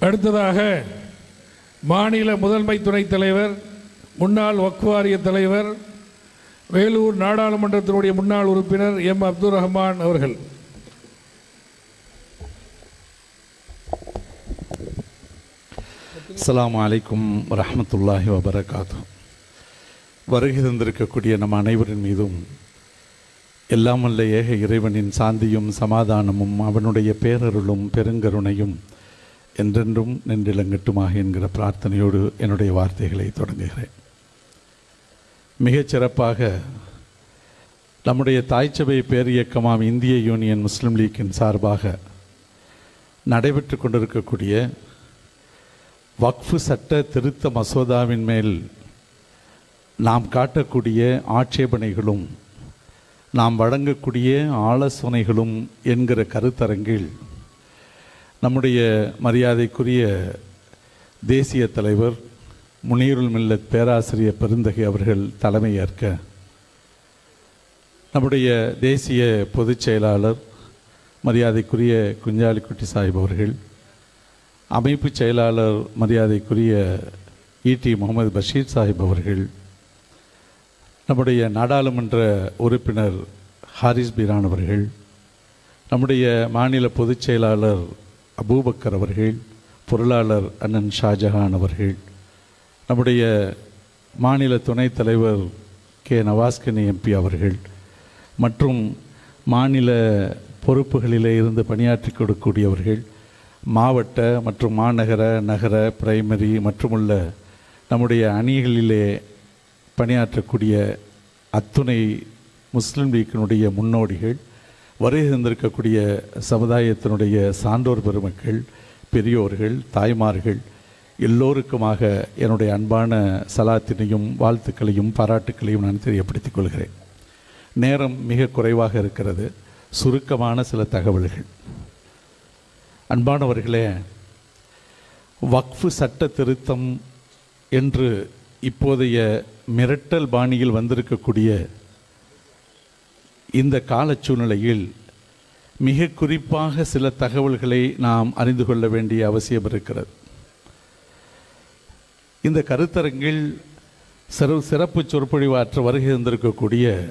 அடுத்ததாக மாநில முதன்மை துணைத் தலைவர் முன்னாள் வக்குவாரிய தலைவர் வேலூர் நாடாளுமன்றத்தினுடைய முன்னாள் உறுப்பினர் எம். அப்துல் ரஹ்மான் அவர்கள். அஸ்லாம் அலைக்கும் வரமத்துல்லாஹி வபரகாத்து வருகை தந்திருக்கக்கூடிய நம் அனைவரின் மீதும் எல்லாம் ஏக இறைவனின் சாந்தியும் சமாதானமும் அவனுடைய பேரருளும் பெருங்கருணையும் என்றென்றும் நின்றிலங்கட்டுமாக என்கிற பிரார்த்தனையோடு என்னுடைய வார்த்தைகளை தொடங்குகிறேன். மிகச்சிறப்பாக நம்முடைய தாய்ச்சபை பேர் இயக்கமாம் இந்திய யூனியன் முஸ்லீம் லீக்கின் சார்பாக நடைபெற்று கொண்டிருக்கக்கூடிய வக்ஃபு சட்ட திருத்த மசோதாவின் மேல் நாம் காட்டக்கூடிய ஆட்சேபனைகளும் நாம் வழங்கக்கூடிய ஆலோசனைகளும் என்கிற கருத்தரங்கில் நம்முடைய மரியாதைக்குரிய தேசிய தலைவர் முனீருல் மில்லத் பேராசிரியர் பெருந்தகை அவர்கள் தலைமையேற்க நம்முடைய தேசிய பொதுச் செயலாளர் மரியாதைக்குரிய குஞ்சாலிக்குட்டி சாஹிப் அவர்கள் அமைப்பு செயலாளர் மரியாதைக்குரிய இடி முகமது பஷீர் சாஹிப் அவர்கள் நம்முடைய நாடாளுமன்ற உறுப்பினர் ஹாரிஸ் பீரான் அவர்கள் நம்முடைய மாநில பொதுச் செயலாளர் அபூபக்கர் அவர்கள் பொருளாளர் அண்ணன் ஷாஜஹான் அவர்கள் நம்முடைய மாநில துணைத் தலைவர் கே நவாஸ்கனி எம்பி அவர்கள் மற்றும் மாநில பொறுப்புகளிலே இருந்து பணியாற்றி கொடுக்கக்கூடியவர்கள் மாவட்ட மற்றும் மாநகர நகர பிரைமரி மற்றுமுள்ள நம்முடைய அணிகளிலே பணியாற்றக்கூடிய அத்துணை முஸ்லீம் லீக்கினுடைய முன்னோடிகள் வருகை தந்திருக்கக்கூடிய சமுதாயத்தினுடைய சான்றோர் பெருமக்கள் பெரியோர்கள் தாய்மார்கள் எல்லோருக்குமாக என்னுடைய அன்பான சலாத்தினையும் வாழ்த்துக்களையும் பாராட்டுக்களையும் நான் தெரியப்படுத்திக் கொள்கிறேன். நேரம் மிக குறைவாக இருக்கிறது. சுருக்கமான சில தகவல்கள். அன்பானவர்களே வக்ஃபு சட்ட திருத்தம் என்று இப்போதைய மிரட்டல் பாணியில் வந்திருக்கக்கூடிய இந்த கால சூழ்நிலையில் மிக குறிப்பாக சில தகவல்களை நாம் அறிந்து கொள்ள வேண்டிய அவசியம் இருக்கிறது. இந்த கருத்தரங்கில் சிறு சிறப்பு சொற்பொழிவாற்ற வருகை தந்திருக்கக்கூடிய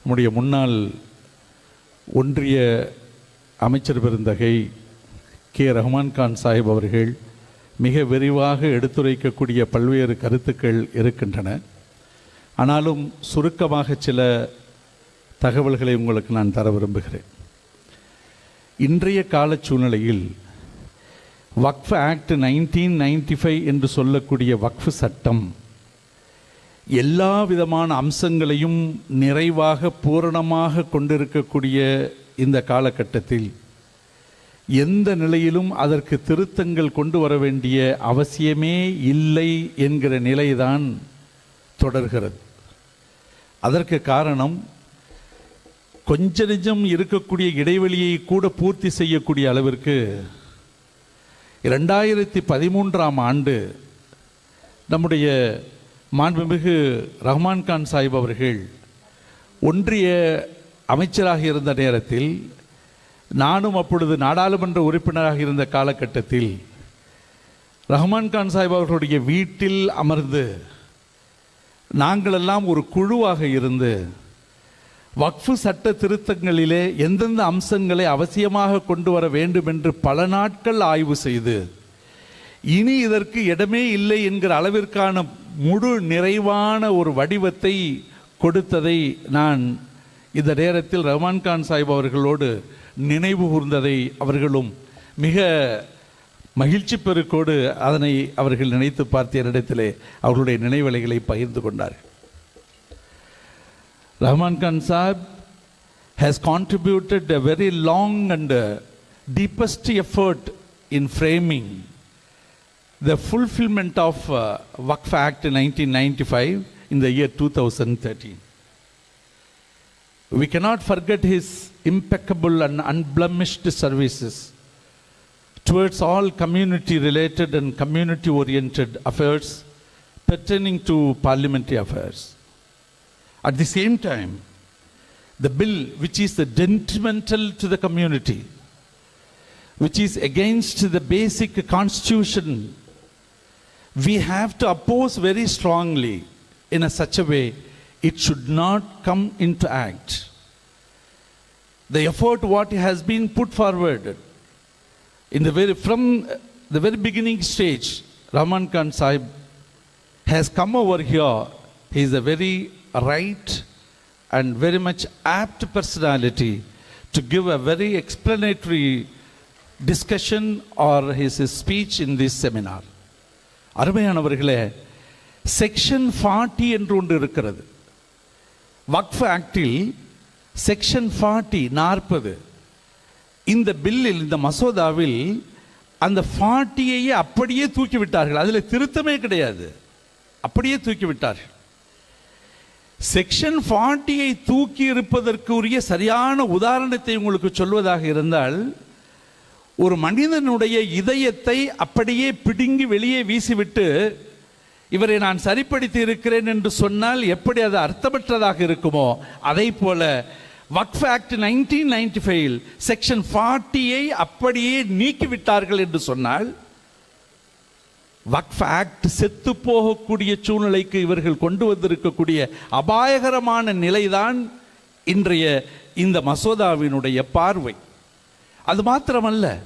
நம்முடைய முன்னாள் ஒன்றிய அமைச்சர் பெருந்தகை கே. ரஹ்மான் கான் சாஹிப் அவர்கள் மிக விரிவாக எடுத்துரைக்கக்கூடிய பல்வேறு கருத்துக்கள் இருக்கின்றன. ஆனாலும் சுருக்கமாக சில தகவல்களை உங்களுக்கு நான் தர விரும்புகிறேன். இன்றைய கால சூழ்நிலையில் Waqf act nineteen ninety five என்று சொல்லக்கூடிய வக்ஃப் சட்டம் எல்லா விதமான அம்சங்களையும் நிறைவாக பூரணமாக கொண்டிருக்கக்கூடிய இந்த காலகட்டத்தில் எந்த நிலையிலும் அதற்கு திருத்தங்கள் கொண்டு வர வேண்டிய அவசியமே இல்லை என்கிற நிலைதான் தொடர்கிறது. அதற்கு காரணம் கொஞ்ச நெஞ்சம் இருக்கக்கூடிய இடைவெளியை கூட பூர்த்தி செய்யக்கூடிய அளவிற்கு இரண்டாயிரத்தி பதிமூன்றாம் ஆண்டு நம்முடைய மாண்புமிகு ரஹ்மான் கான் சாஹிப் அவர்கள் ஒன்றிய அமைச்சராக இருந்த நேரத்தில் நானும் அப்பொழுது நாடாளுமன்ற உறுப்பினராக இருந்த காலகட்டத்தில் ரஹ்மான் கான் சாஹிப் அவர்களுடைய வீட்டில் அமர்ந்து நாங்களெல்லாம் ஒரு குழுவாக இருந்து வக்ஃபு சட்ட திருத்தங்களிலே எந்தெந்த அம்சங்களை அவசியமாக கொண்டு வர வேண்டும் என்று பல நாட்கள் ஆய்வு செய்து இனி இதற்கு இடமே இல்லை என்கிற அளவிற்கான முழு நிறைவான ஒரு வடிவத்தை கொடுத்ததை நான் இந்த நேரத்தில் ரஹ்மான் கான் சாஹிப் அவர்களோடு நினைவு கூர்ந்ததை அவர்களும் மிக மகிழ்ச்சி பெருக்கோடு அதனை அவர்கள் நினைத்து பார்த்த என்னிடத்திலே அவர்களுடைய நினைவலைகளை பகிர்ந்து கொண்டார்கள். Rahman Khan Saab has contributed a very long and uh, deepest effort in framing the fulfillment of uh, Waqf Act 1995 in the year 2013. We cannot forget his impeccable and unblemished services towards all community related and community oriented affairs pertaining to parliamentary affairs. At the same time, the bill, which is the detrimental to the community, which is against the basic constitution, we have to oppose very strongly in a such a way it should not come into act. The effort what has been put forward in the very from the very beginning stage, Rahman Khan Sahib has come over here. He is a very right and very much apt personality to give a very explanatory discussion or his, his speech in this seminar. அருமையானவர்களே section forty என்று ஒன்று இருக்கிறது. வக்ஃப் ஆக்டில் section forty நாற்பது. இந்த பில்லில் இந்த மசோதாவில் அந்த ஃபார்ட்டியையே அப்படியே தூக்கி விட்டார்கள் அதில் திருத்தமே கிடையாது. அப்படியே தூக்கி விட்டார்கள் செக்ஷன் ஃபார்ட்டியை தூக்கி இருப்பதற்கு உரிய சரியான உதாரணத்தை உங்களுக்கு சொல்வதாக இருந்தால் ஒரு மனிதனுடைய இதயத்தை அப்படியே பிடுங்கி வெளியே வீசிவிட்டு இவரை நான் சரிப்படுத்தி இருக்கிறேன் என்று சொன்னால் எப்படி அது அர்த்தமற்றதாக இருக்குமோ அதே போல Waqf act nineteen ninety five section ஃபார்ட்டியை அப்படியே நீக்கிவிட்டார்கள் என்று சொன்னால் வக்ஃப் ஆக்ட் செத்து போகக்கூடிய சூழ்நிலைக்கு இவர்கள் கொண்டு வந்திருக்கக்கூடிய அபாயகரமான நிலைதான் இன்றைய இந்த மசோதாவினுடைய பார்வை. அது மாத்திரமல்ல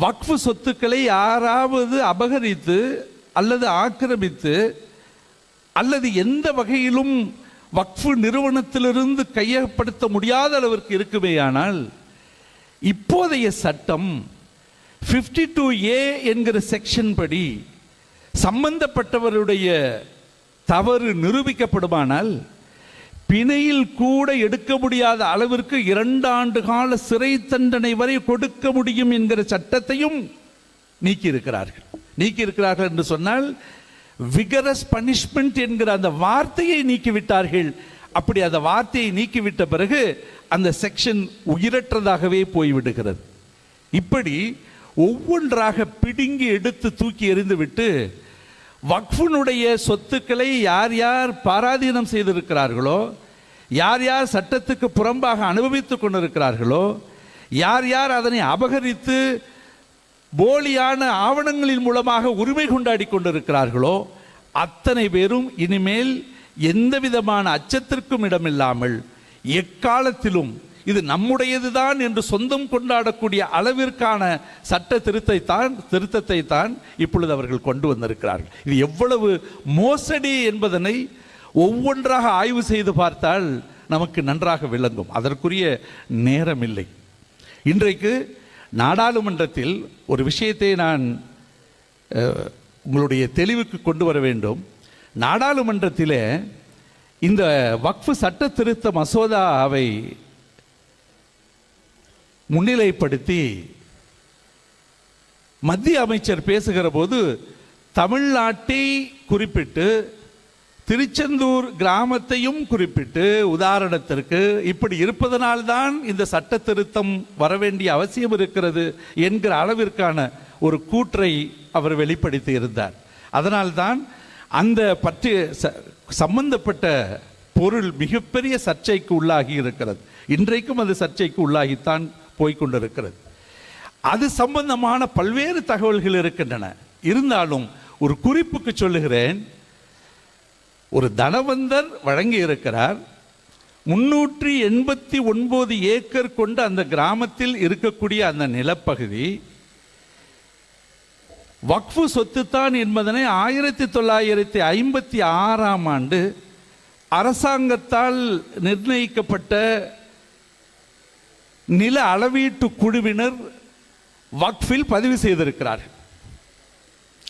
வக்ஃபு சொத்துக்களை யாராவது அபகரித்து அல்லது ஆக்கிரமித்து அல்லது எந்த வகையிலும் வக்ஃபு நிறுவனத்திலிருந்து கையகப்படுத்த முடியாத அளவிற்கு இருக்குமேயானால் இப்போதைய சட்டம் 52 டூ ஏ என்கிற செக்ஷன் படி சம்பந்தப்பட்டவருடைய தவறு நிரூபிக்கப்படுமானால் பிணையில் கூட எடுக்க முடியாத அளவிற்கு இரண்டு ஆண்டு கால சிறை தண்டனை வரை கொடுக்க முடியும் என்கிற சட்டத்தையும் நீக்கியிருக்கிறார்கள். நீக்கியிருக்கிறார்கள் நீக்கி இருக்கிறார்கள் என்று சொன்னால் விகரஸ் பனிஷ்மெண்ட் என்கிற அந்த வார்த்தையை நீக்கிவிட்டார்கள். அப்படி அந்த வார்த்தையை நீக்கிவிட்ட பிறகு அந்த செக்ஷன் உயிரற்றதாகவே போய்விடுகிறது. இப்படி ஒவ்வொன்றாக பிடுங்கி எடுத்து தூக்கி எறிந்துவிட்டு வக்ஃபுனுடைய சொத்துக்களை யார் யார் பாராதீனம் செய்திருக்கிறார்களோ யார் யார் சட்டத்துக்கு புறம்பாக அனுபவித்துக் கொண்டிருக்கிறார்களோ யார் யார் அதனை அபகரித்து போலியான ஆவணங்களின் மூலமாக உரிமை கொண்டாடி கொண்டிருக்கிறார்களோ அத்தனை பேரும் இனிமேல் எந்த விதமான அச்சத்திற்கும் இடமில்லாமல் எக்காலத்திலும் இது நம்முடையதுதான் என்று சொந்தம் கொண்டாடக்கூடிய அளவிற்கான சட்ட திருத்தை தான் திருத்தத்தை தான் இப்பொழுது அவர்கள் கொண்டு வந்திருக்கிறார்கள். இது எவ்வளவு மோசடி என்பதனை ஒவ்வொன்றாக ஆய்வு செய்து பார்த்தால் நமக்கு நன்றாக விளங்கும். அதற்குரிய நேரம் இல்லை இன்றைக்கு நாடாளுமன்றத்தில் ஒரு விஷயத்தை நான் உங்களுடைய தெளிவுக்கு கொண்டு வர வேண்டும். நாடாளுமன்றத்திலே இந்த வக்ஃபு சட்ட திருத்த மசோதாவை முன்னிலைப்படுத்தி மத்திய அமைச்சர் பேசுகிற போது தமிழ்நாட்டை குறிப்பிட்டு திருச்செந்தூர் கிராமத்தையும் குறிப்பிட்டு உதாரணத்திற்கு இப்படி இருப்பதனால்தான் இந்த சட்ட திருத்தம் வரவேண்டிய அவசியம் இருக்கிறது என்கிற அளவிற்கான ஒரு கூற்றை அவர் வெளிப்படுத்தி இருந்தார். அதனால்தான் அந்த பற்றி ச- சம்பந்தப்பட்ட பொருள் மிகப்பெரிய சர்ச்சைக்கு உள்ளாகி இருக்கிறது. இன்றைக்கும் அது சர்ச்சைக்கு உள்ளாகித்தான் போய்கொண்டிருக்கிறது. அது சம்பந்தமான பல்வேறு தகவல்கள் இருக்கின்றன. இருந்தாலும் ஒரு குறிப்புக்கு சொல்லுகிறேன். ஒரு தனவந்தர் வழங்கி இருக்கிறார் முன்னூற்றி எண்பத்தி ஒன்பது ஏக்கர் கொண்ட அந்த கிராமத்தில் இருக்கக்கூடிய அந்த நிலப்பகுதி வக்ஃபு சொத்துத்தான் என்பதனை ஆயிரத்தி தொள்ளாயிரத்தி ஐம்பத்தி ஆறாம் ஆண்டு அரசாங்கத்தால் நிர்ணயிக்கப்பட்ட நில அளவீட்டு குழுவினர் வக்ஃபில் பதிவு செய்திருக்கிறார்கள்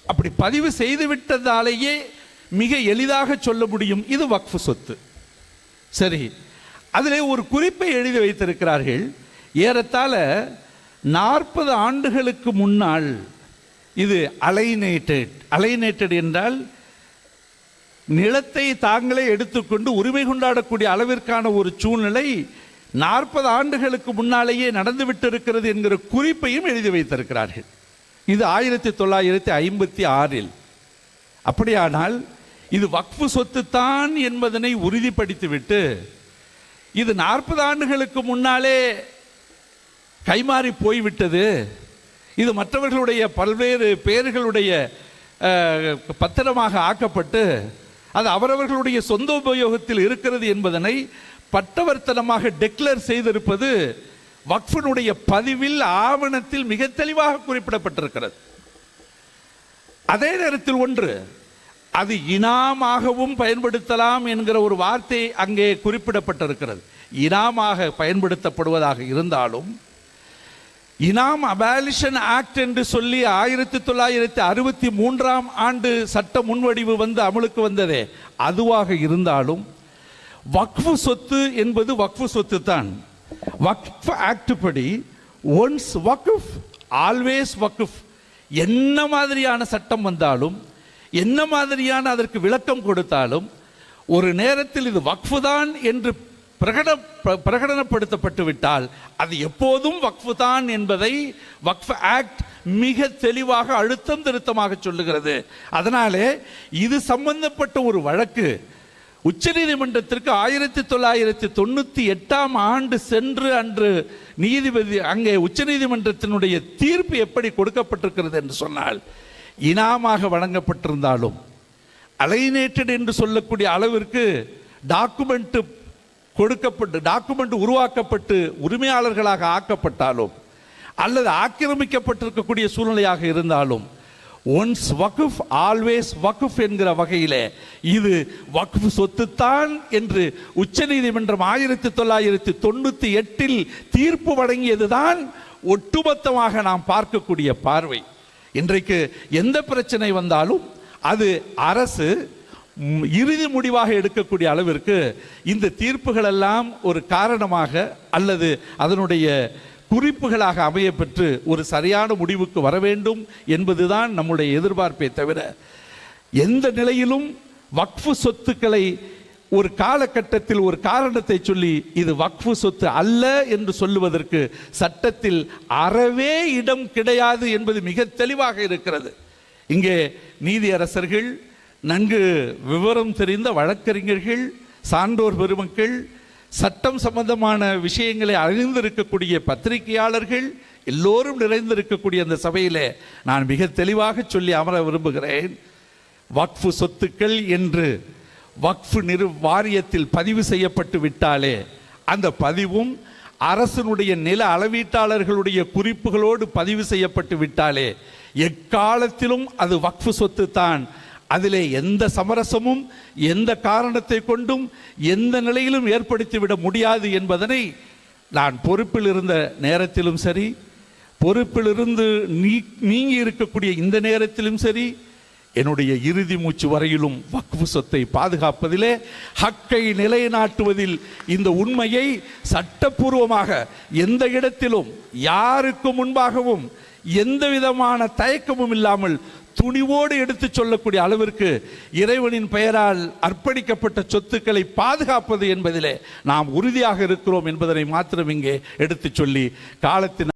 அப்படி பதிவு செய்துவிட்டதாலேயே மிக எளிதாக சொல்ல முடியும். இது வக்ஃபு சொத்து. சரி. அதிலே ஒரு குறிப்பை எழுதி வைத்திருக்கிறார்கள். ஏறத்தாழ நாற்பது ஆண்டுகளுக்கு முன்னால் இது அலைனேட்டட் அலைனேட்டட் என்றால் நிலத்தை தாங்களே எடுத்துக்கொண்டு உரிமை கொண்டாடக்கூடிய அளவிற்கான ஒரு சூழ்நிலை நாற்பது ஆண்டுகளுக்கு முன்னாலேயே நடந்துவிட்டு இருக்கிறது என்கிற குறிப்பையும் எழுதி வைத்திருக்கிறார்கள். இது ஆயிரத்தி தொள்ளாயிரத்தி ஐம்பத்தி ஆறில். அப்படியானால் இது வக்ஃபு சொத்து தான் என்பதனை உறுதிப்படுத்திவிட்டு இது நாற்பது ஆண்டுகளுக்கு முன்னாலே கைமாறி போய்விட்டது. இது மற்றவர்களுடைய பல்வேறு பேர்களுடைய பத்திரமாக ஆக்கப்பட்டு அது அவரவர்களுடைய சொந்த உபயோகத்தில் இருக்கிறது என்பதனை பட்டவர்த்தனமாக டெக்ளேர் செய்திருப்பது வக்ஃபினுடைய பதிவில் ஆவணத்தில் மிக தெளிவாக குறிப்பிடப்பட்டிருக்கிறது. அதே நேரத்தில் ஒன்று அது இனாமாகவும் பயன்படுத்தலாம் என்கிற ஒரு வார்த்தை அங்கே குறிப்பிடப்பட்டிருக்கிறது. இனாமாக பயன்படுத்தப்படுவதாக இருந்தாலும் இனாம் அபாலிஷன் ஆக்ட் என்று சொல்லி ஆயிரத்தி தொள்ளாயிரத்தி அறுபத்தி மூன்றாம் ஆண்டு சட்ட முன்வடிவு வந்து அமலுக்கு வந்ததே அதுவாக இருந்தாலும் வக்ஃபு சொத்து என்பது வக்ஃபு சொத்து தான் வக்ஃப் ஆக்ட் படி ஒன்ஸ் வக்ஃப் ஆல்வேஸ் வக்ஃப். என்ன மாதிரியான சட்டம் வந்தாலும் என்ன மாதிரியான அதற்கு விளக்கம் கொடுத்தாலும் ஒரு நேரத்தில் இது வக்ஃபு தான் என்று பிரகட பிரகடனப்படுத்தப்பட்டு விட்டால் அது எப்போதும் வக்ஃபு தான் என்பதை வக்ஃப் ஆக்ட் மிக தெளிவாக அழுத்தம் திருத்தமாக சொல்லுகிறது. அதனாலே இது சம்பந்தப்பட்ட ஒரு வழக்கு. உச்சநீதிமன்றத்திற்கு ஆயிரத்தி தொள்ளாயிரத்தி தொண்ணூத்தி எட்டாம் ஆண்டு சென்று அன்று நீதிபதி அங்கே உச்சநீதிமன்றத்தினுடைய தீர்ப்பு எப்படி கொடுக்கப்பட்டிருக்கிறது என்று சொன்னால் இனாமாக வழங்கப்பட்டிருந்தாலும் அலைனேட்டட் என்று சொல்லக்கூடிய அளவிற்கு டாக்குமெண்ட்டு கொடுக்கப்பட்டு டாக்குமெண்ட் உருவாக்கப்பட்டு உரிமையாளர்களாக ஆக்கப்பட்டாலும் அல்லது ஆக்கிரமிக்கப்பட்டிருக்கக்கூடிய சூழ்நிலையாக இருந்தாலும் ஒன்ஸ் வகுஃப் ஆல்வேஸ் வகுஃப் என்கிற வகையிலே இது வகுஃப் சொத்துத்தான் என்று உச்சநீதிமன்றம் ஆயிரத்தி தொள்ளாயிரத்தி தொண்ணூற்றி எட்டில் தீர்ப்பு வழங்கியதுதான் ஒட்டுமொத்தமாக நாம் பார்க்கக்கூடிய பார்வை. இன்றைக்கு எந்த பிரச்சனை வந்தாலும் அது அரசு இறுதி முடிவாக எடுக்கக்கூடிய அளவிற்கு இந்த தீர்ப்புகளெல்லாம் ஒரு காரணமாக அல்லது அதனுடைய குறிப்புகளாக அமைய பெற்று ஒரு சரியான முடிவுக்கு வர வேண்டும் என்பதுதான் நம்முடைய எதிர்பார்ப்பே தவிர எந்த நிலையிலும் வக்ஃபு சொத்துக்களை ஒரு காலகட்டத்தில் ஒரு காரணத்தை சொல்லி இது வக்ஃபு சொத்து அல்ல என்று சொல்லுவதற்கு சட்டத்தில் அறவே இடம் கிடையாது என்பது மிக தெளிவாக இருக்கிறது. இங்கே நீதியரசர்கள் நன்கு விவரம் தெரிந்த வழக்கறிஞர்கள் சான்றோர் பெருமக்கள் சட்டம் சம்பந்தமான விஷயங்களை அறிந்திருக்கக்கூடிய பத்திரிகையாளர்கள் எல்லோரும் நிறைந்திருக்கக்கூடிய அந்த சபையிலே நான் மிக தெளிவாக சொல்லி அமர விரும்புகிறேன். வக்ஃபு சொத்துக்கள் என்று வக்ஃபு நிறு வாரியத்தில் பதிவு செய்யப்பட்டு விட்டாலே அந்த பதிவும் அரசனுடைய நில அளவீட்டாளர்களுடைய குறிப்புகளோடு பதிவு செய்யப்பட்டு விட்டாலே எக்காலத்திலும் அது வக்ஃபு சொத்து தான் அதிலே எந்த சமரசமும் எந்த காரணத்தை கொண்டும் எந்த நிலையிலும் ஏற்படுத்திவிட முடியாது என்பதனை நான் பொறுப்பில் இருந்த நேரத்திலும் சரி பொறுப்பிலிருந்து நீ நீங்கி இருக்கக்கூடிய இந்த நேரத்திலும் சரி என்னுடைய இறுதி மூச்சு வரையிலும் வக்ஃபு சொத்தை பாதுகாப்பதிலே ஹக்கை நிலைநாட்டுவதில் இந்த உண்மையை சட்டப்பூர்வமாக எந்த இடத்திலும் யாருக்கு முன்பாகவும் எந்த விதமான தயக்கமும் இல்லாமல் துணிவோடு எடுத்துச் சொல்லக்கூடிய அளவிற்கு இறைவனின் பெயரால் அர்ப்பணிக்கப்பட்ட சொத்துக்களை பாதுகாப்பது என்பதிலே நாம் உறுதியாக இருக்கிறோம் என்பதனை மாத்திரம் இங்கே எடுத்துச் சொல்லி காலத்தின்